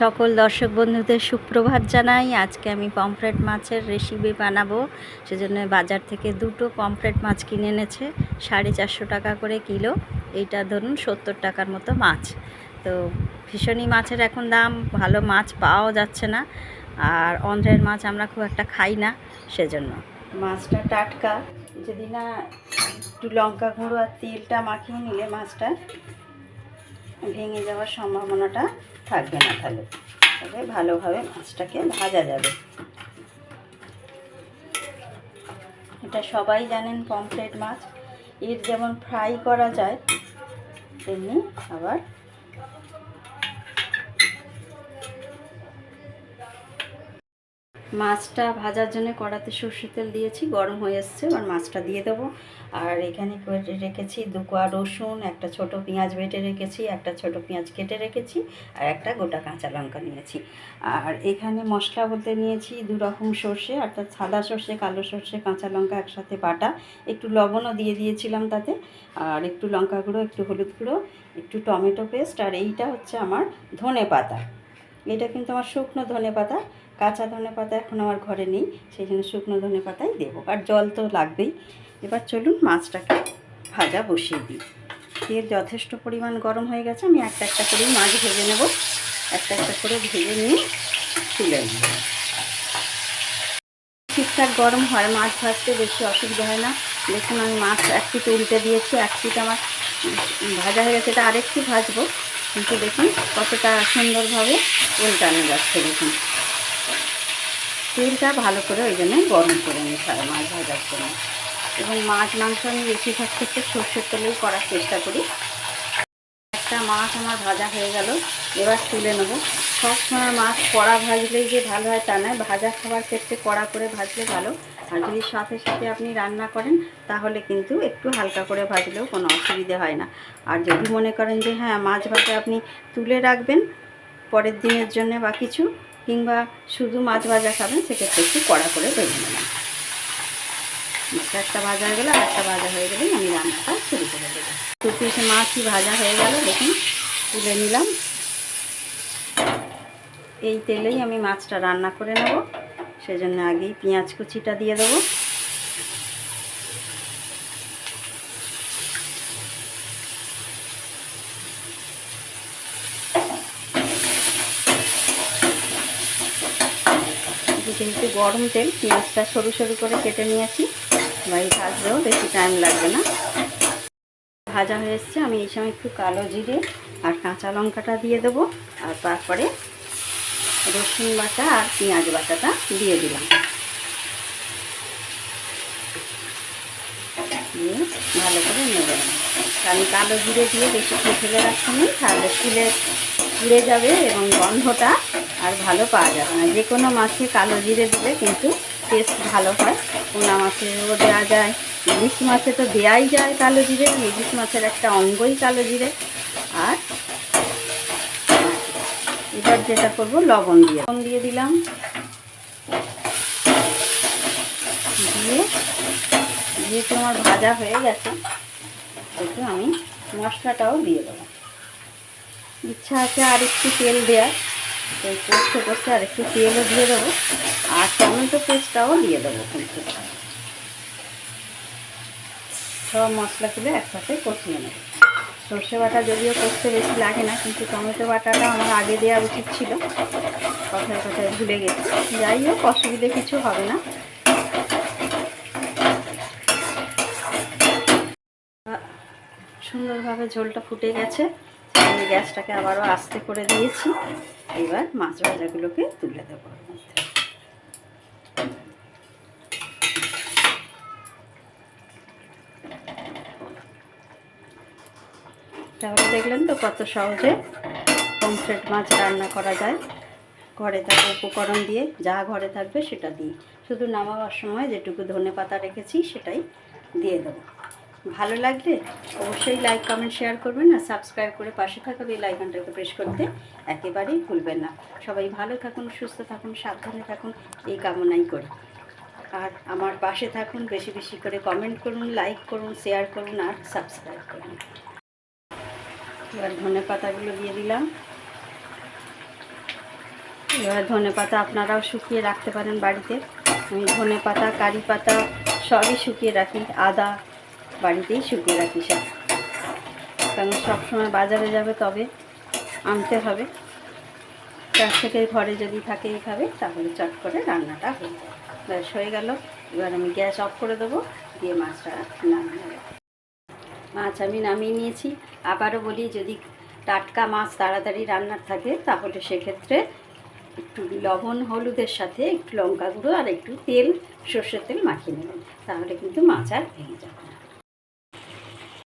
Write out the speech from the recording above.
সকল দর্শক বন্ধুদের সুপ্রভাত জানাই। আজকে আমি পমফ্রেট মাছের রেসিপি বানাবো। সেজন্য বাজার থেকে দুটো পমফ্রেট মাছ কিনে এনেছে। সাড়ে চারশো টাকা করে কিলো। এইটা ধরুন সত্তর টাকার মতো মাছ। তো ভীষণই মাছের এখন দাম। ভালো মাছ পাওয়াও যাচ্ছে না। আর অন্ধ্রের মাছ আমরা খুব একটা খাই না। সেজন্য মাছটা টাটকা। যদি না একটু লঙ্কা গুঁড়ো আর তেলটা মাখিয়ে নিলে মাছটা ভেঙে যাওয়ার সম্ভাবনাটা থাকবে না তাহলে। তবে ভালোভাবে মাছটাকে ভাজা যাবে। এটা সবাই জানেন পমফ্রেট মাছ। এর যেমন ফ্রাই করা যায়, তেমনি আবার মাছটা ভাজার জন্য কড়াতে সর্ষের তেল দিয়েছি, গরম হয়ে এসছে, এবার মাছটা দিয়ে দেবো। আর এখানে রেখেছি দু কোয়া রসুন, একটা ছোট পেঁয়াজ বেটে রেখেছি, একটা ছোট পেঁয়াজ কেটে রেখেছি, আর একটা গোটা কাঁচা লঙ্কা নিয়েছি। আর এখানে মশলা বলতে নিয়েছি দু রকম সর্ষে অর্থাৎ সাদা সর্ষে, কালো সর্ষে, কাঁচা লঙ্কা, একসাথে বাটা। একটু লবণও দিয়ে দিয়েছিলাম তাতে, আর একটু লঙ্কা গুঁড়ো, একটু হলুদ গুঁড়ো, একটু টমেটো পেস্ট, আর এইটা হচ্ছে আমার ধনে পাতা এটা কিন্তু আমার শুকনো ধনে পাতা কাঁচা ধনে পাতা এখন আমার ঘরে নেই, সেই জন্য শুকনো ধনে পাতাই দেবো। আর জল তো লাগবেই। এবার চলুন মাছটাকে ভাজা বসিয়ে দিই। তেল যথেষ্ট পরিমাণ গরম হয়ে গেছে, আমি একটা একটা করে মাছ ভেজে নেব। একটা একটা করে ভেজে নিয়ে তুলে নেব। ঠিকঠাক গরম হয়, মাছ ভাজতে বেশি অসুবিধা হয় না। দেখুন আমি মাছ এক পিঠ উল্টে দিয়েছি, এক আমার ভাজা হয়ে গেছে, এটা আরেকটু ভাজবো। কিন্তু দেখুন কতটা সুন্দরভাবে উল্টানো যাচ্ছে, দেখুন। তেলটা ভালো করে ওই জন্য গরম করে নিতে হয়, মাছ ভাজার জন্য। এবং মাছ, মাংস আমি বেশিরভাগ ক্ষেত্রে সর্ষের তেলেই করার চেষ্টা করি। একটা মাছ আমার ভাজা হয়ে গেল, এবার তুলে নেব। সবসময় মাছ কড়া ভাজলেই যে ভালো হয় তা নয়, ভাজা খাবার ক্ষেত্রে কড়া করে ভাজলে ভালো। আর যদি সাথে সাথে আপনি রান্না করেন, তাহলে কিন্তু একটু হালকা করে ভাজলেও কোনো অসুবিধে হয় না। আর যদি মনে করেন যে হ্যাঁ মাছ ভাজা আপনি তুলে রাখবেন, পরের দিনের জন্য বা কিছু কিংবা শুধু মাছ ভাজা খাবেন, সেক্ষেত্রে একটু কড়া করে ভেজে নেবেন। একটা ভাজা হয়ে গেলে একটা ভাজা হয়ে গেলে আমি রান্নাটা শুরু করে দেবো। দু পিস মাছই ভাজা হয়ে গেল, দেখুন, তুলে নিলাম। এই তেলেই আমি মাছটা রান্না করে নেব। সেজন্য আগেই পেঁয়াজ কুচিটা দিয়ে দেবো। যেহেতু গরম তেল পেঁয়াজটা সরু সরু করে কেটে নিয়েছি। ভাই ভাজলেও বেশি টাইম লাগবে না। ভাজা হয়ে এসছে, আমি এই সময় একটু কালো জিরে আর কাঁচা লঙ্কাটা দিয়ে দেবো। আর তারপরে রসুন বাটা আর পেঁয়াজ বাটাটা দিয়ে দিলাম। দিয়ে ভালো করে নেবে। আমি কালো জিরে দিয়ে বেশি ফেলে রাখছি তাহলে ফুলে পুড়ে যাবে এবং গন্ধটা আর ভালো পাওয়া যাবে না। যে কোনো মাছে কালো জিরে দিলে কিন্তু টেস্ট ভালো হয়। পোনা মাছেও দেওয়া যায়। ইলিশ মাছে তো দেওয়াই যায় কালো জিরে। ইলিশ মাছের একটা অঙ্গই কালো জিরে। আর এবার যেটা করব, লবণ দিয়ে। লবণ দিয়ে দিলাম। দিয়ে যেহেতু আমার ভাজা হয়ে গেছে, একটু আমি মশলাটাও দিয়ে দেবো। ইচ্ছা আছে আর একটু তেল দেওয়ার। তো কষতে কষতে আর একটু তেলও দিয়ে দেবো। আর টমেটো পেস্টটাও দিয়ে দেবো কিন্তু। সব মশলাগুলো একসাথে কষিয়ে নেব। সর্ষে বাটা যদিও কষতে বেশি লাগে না, কিন্তু টমেটো বাটাটা আমার আগে দেওয়া উচিত ছিল। কথায় কথায় ভুলে গেছি। যাই হোক, অসুবিধে কিছু হবে না। সুন্দরভাবে ঝোলটা ফুটে গেছে। আমি গ্যাসটাকে আবারও আস্তে করে দিয়েছি। এবার মাছ ভাজাগুলোকে তুলে দেবো। তাহলে দেখলেন তো কত সহজে পমফ্রেট মাছ রান্না করা যায়। ঘরে থাকা উপকরণ দিয়ে যা ঘরে থাকবে সেটা দিই শুধু নামাবার সময় যেটুকু ধনে পাতা রেখেছি সেটাই দিয়ে দেবো। ভালো লাগলে অবশ্যই লাইক কমেন্ট শেয়ার করবেন আর সাবস্ক্রাইব করে পাশে থাকা বেল আইকনটাকে প্রেস করতে একেবারেই ভুলবেন না। সবাই ভালো থাকুন, সুস্থ থাকুন, সাবধানে থাকুন, এই কামনাই করি। আর আমার পাশে থাকুন, বেশি বেশি করে কমেন্ট করুন লাইক করুন শেয়ার করুন আর সাবস্ক্রাইব করুন। এবার ধনে পাতাগুলো দিয়ে দিলাম। এবার ধনে পাতা আপনারাও শুকিয়ে রাখতে পারেন বাড়িতে। আমি ধনে পাতা, কারি পাতা সবই শুকিয়ে রাখি, আদা বাড়িতেই শুকিয়ে রাখি সব। কারণ সবসময় বাজারে যাবে তবে আনতে হবে। তার থেকে ঘরে যদি থাকে এইভাবে তাহলে চট করে রান্নাটা হয়ে যায়। ব্যাস, হয়ে গেল। এবার আমি গ্যাস অফ করে দেবো, দিয়ে মাছটা নামিয়ে নেব। মাছ আমি নামিয়ে নিয়েছি। আবারও বলি, যদি টাটকা মাছ তাড়াতাড়ি রান্নার থাকে, তাহলে সেক্ষেত্রে একটু লবণ, হলুদের সাথে একটু লঙ্কা গুঁড়ো আর একটু তেল, সর্ষের তেল মাখিয়ে নেবেন। তাহলে কিন্তু মাছ আর ভেঙে যাবে।